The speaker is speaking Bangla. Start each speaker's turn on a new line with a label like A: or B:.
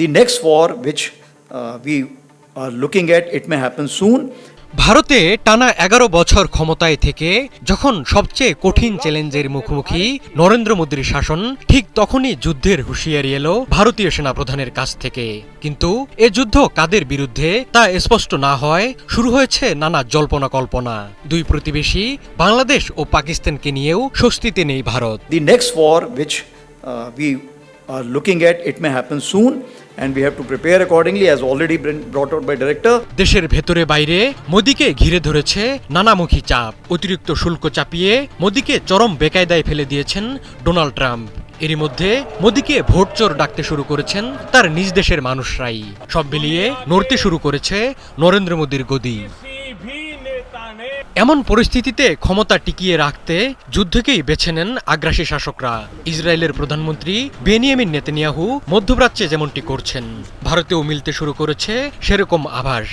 A: The next war, which uh, we are looking at, it may happen soon.
B: ভারতে টানা এগারো বছর ক্ষমতায় থেকে যখন সবচেয়ে কঠিন চ্যালেঞ্জের মুখোমুখি নরেন্দ্র মোদীর শাসন ঠিক তখনই যুদ্ধের হুঁশিয়ারি এলো ভারতীয় সেনাপ্রধানের কাছ থেকে কিন্তু এ যুদ্ধ কাদের বিরুদ্ধে তা স্পষ্ট না হয় শুরু হয়েছে নানা জল্পনা কল্পনা দুই প্রতিবেশী বাংলাদেশ ও পাকিস্তানকে নিয়েও স্বস্তিতে নেই Bharat
A: the next war which we are looking at it may happen soon and we have to prepare accordingly as already brought out by director
B: দেশের ভেতরে বাইরে মোদিকে ঘিরে ধরেছে নানামুখী চাপ অতিরিক্ত শুল্ক চাপিয়ে মোদিকে চরম বেকায়দায় ফেলে দিয়েছেন ডোনাল্ড ট্রাম্প এরই মধ্যে মোদিকে ভোটচোর ডাকতে শুরু করেছেন তার নিজ দেশের মানুষরাই সব মিলিয়ে নড়তে শুরু করেছে নরেন্দ্র মোদীর গদি এমন পরিস্থিতিতে ক্ষমতা টিকিয়ে রাখতে যুদ্ধকেই বেছে নেন আগ্রাসী শাসকরা ইসরায়েলের প্রধানমন্ত্রী বেনিয়ামিন নেতানিয়াহু মধ্যপ্রাচ্যে যেমনটি করছেন ভারতেও মিলতে শুরু করেছে সেরকম আভাস